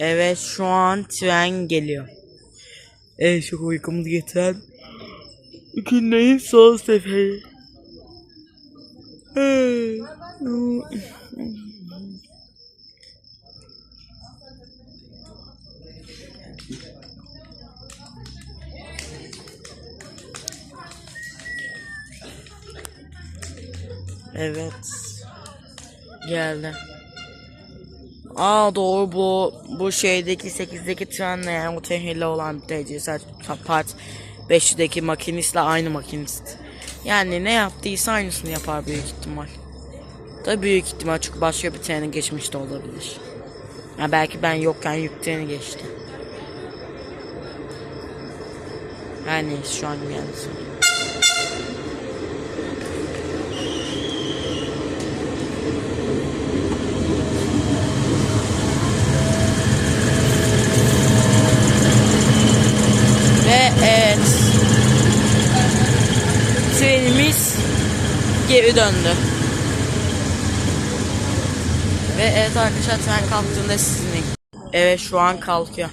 Evet şu an tren geliyor. Evet çok uykumuz getiren günlerin son seferi. Evet. Geldi. Aa doğru bu bu şeydeki 8'deki trenle yani o tehlikeli olan TCS part 5'deki makinistle aynı makinist. Yani ne yaptıysa aynısını yapar büyük ihtimal. Tabii büyük ihtimal çünkü başka bir treni geçmiş de olabilir. Ya belki ben yokken yük treni geçti. Yani şu an yani. Ve evet. Trenimiz geri döndü. Ve evet arkadaşlar tren kalktığında sizinle. Evet şu an kalkıyor.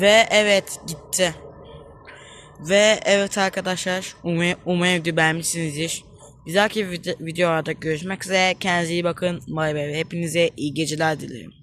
Ve evet gitti. Ve evet arkadaşlar umarım, umarım video beğenmişsinizdir. Bir dahaki vide- videolarda görüşmek üzere. Kendinize iyi bakın. Bay bay. Hepinize iyi geceler dilerim.